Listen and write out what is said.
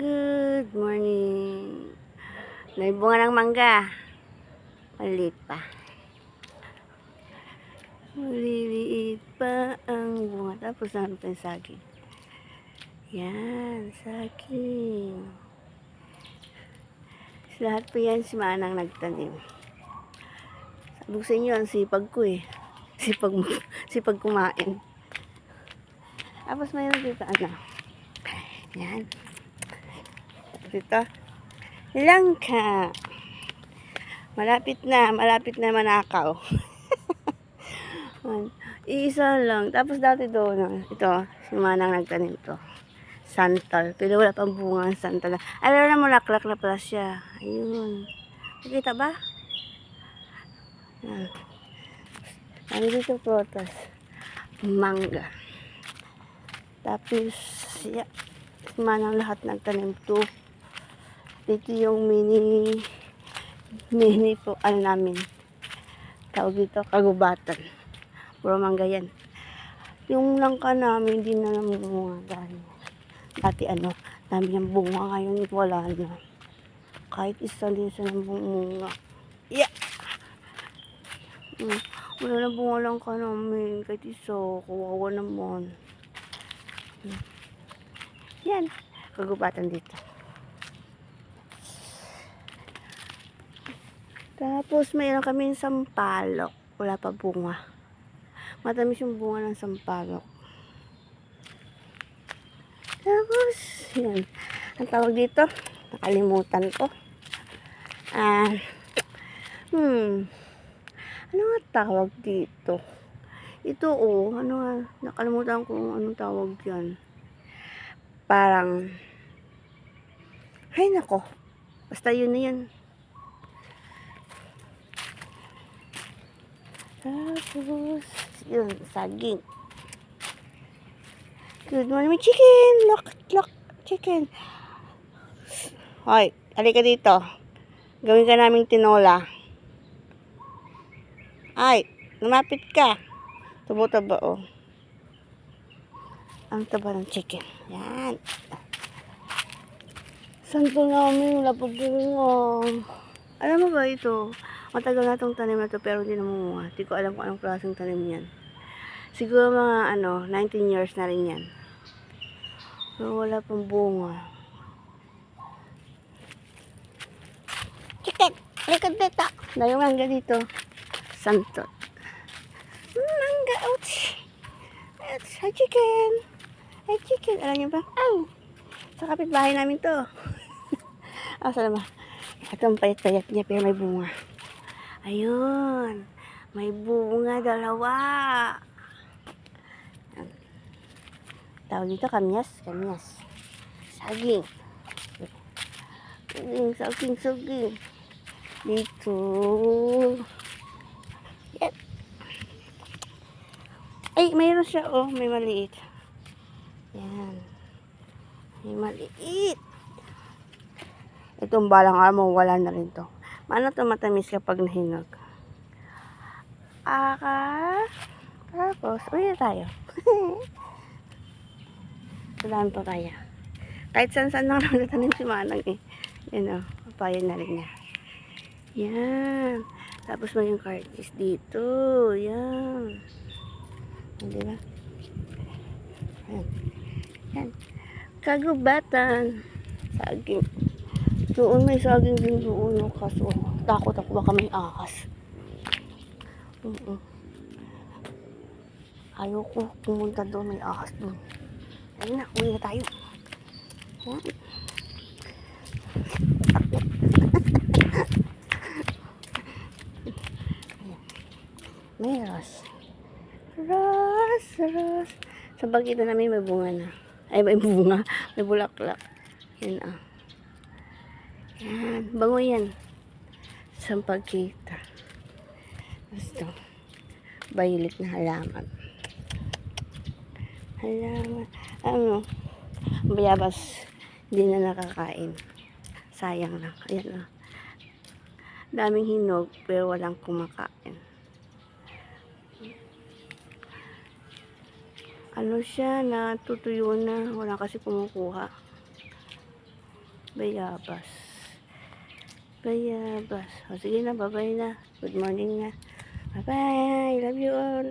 Good morning. May bunga ng mangga. Maliit pa. Maliliit pa ang bunga. Tapos namin pa yung saging. Yan, saging. Lahat po yan si Manang nagtanim. Sabi ko sa inyo, ang sipag ko eh. Sipag, sipag kumain. Tapos mayroon dito, ano. Yan. Dito. Langka. Malapit na, malapit na manakaw. Yan. Isa lang. Tapos dati doon, ito, si Manang nagtanim to. Santal. Pero wala pang bunga ang santal. Alam na mulaklak na pala siya. Ayun. Nakita ba? Yan. Ano dito protas? Mangga. Tapos, siya, manang lahat nagtanim to. Dito yung mini, mini po, ano namin. Tawag dito, kagubatan. Puro mangga yan. Yung langka namin, hindi na namunga dahil dati ano, dami ng bunga ngayon, wala na. Kahit isa din sa namunga. Yeah! Mm, wala na bunga lang ka namin. Kahit isa, kawawa naman. Mm. Yan, kagubatan dito. Tapos mayroon kaming sampalok. Wala pa bunga. Matamis yung bunga ng sampalok. Tapos, yan. Ang tawag dito, nakalimutan ko. Ah, hmm, ano nga tawag dito? Ito oh, ano nga, nakalimutan ko anong tawag yan. Parang, ay nako, basta yun na yan. Tapos, yun, saging. Good morning, chicken! Look, look, chicken. Hoy, halika dito. Gawin ka naming tinola. Ay, lumapit ka. Tubo-taba, oh. Ang taba ng chicken. Yan. Santo namin, wala pa bunga. Alam mo ba ito? Matagal na itong tanim na to pero hindi namunga. Hindi ko alam kung anong klaseng tanim yan. Siguro mga ano, 19 years na rin yan. Pero wala pang bunga. Chicken! Likod dito! Dahil mangga dito. Santot. Mm, Mangga! Ouch! Ouch! Hi, chicken! Hi, chicken! Alam niyo ba? Ay! Sa kapitbahay namin to. ah, saan ba? Itong payat-payat niya pero may bunga. Ayun. May bunga dalawa. Tawag dito kamyas. Kamyas. Saging. Saging, saging, saging. Dito. Yan. Ay, mayroon siya. Oh, may maliit. Yan. May maliit. Itong balang araw, wala na rin to. Maano to matamis kapag nahinog? Aka. Tapos, uwi na tayo. Salamat pa tayo. Kahit saan-saan lang naman natanim si Manang eh. Yan o, papaya na rin niya. Yan. Tapos may yung cartis dito. Yan, di ba? Yan. Yan. Kagubatan. Saging. Doon may saging din doon. Kaso takot ako baka may ahas. Oo. Ayoko pumunta doon. May ahas doon. Ayun na. Uwi na tayo. Ayan. May ros. Ros, ros. Sa bagita namin may bunga na. Ay, may bunga. May bulaklak. Yan ah. Yan. Bango yan. Sampagkita. Gusto. Violet na halaman. Halaman. Ano? Bayabas. Hindi na nakakain. Sayang lang. Ayan ah. Daming hinog pero walang kumakain. Ano siya, natutuyo na. Wala kasi kumukuha. Bayabas. Bayabas. O sige na, bye-bye na. Good morning na. Bye-bye. Love you all.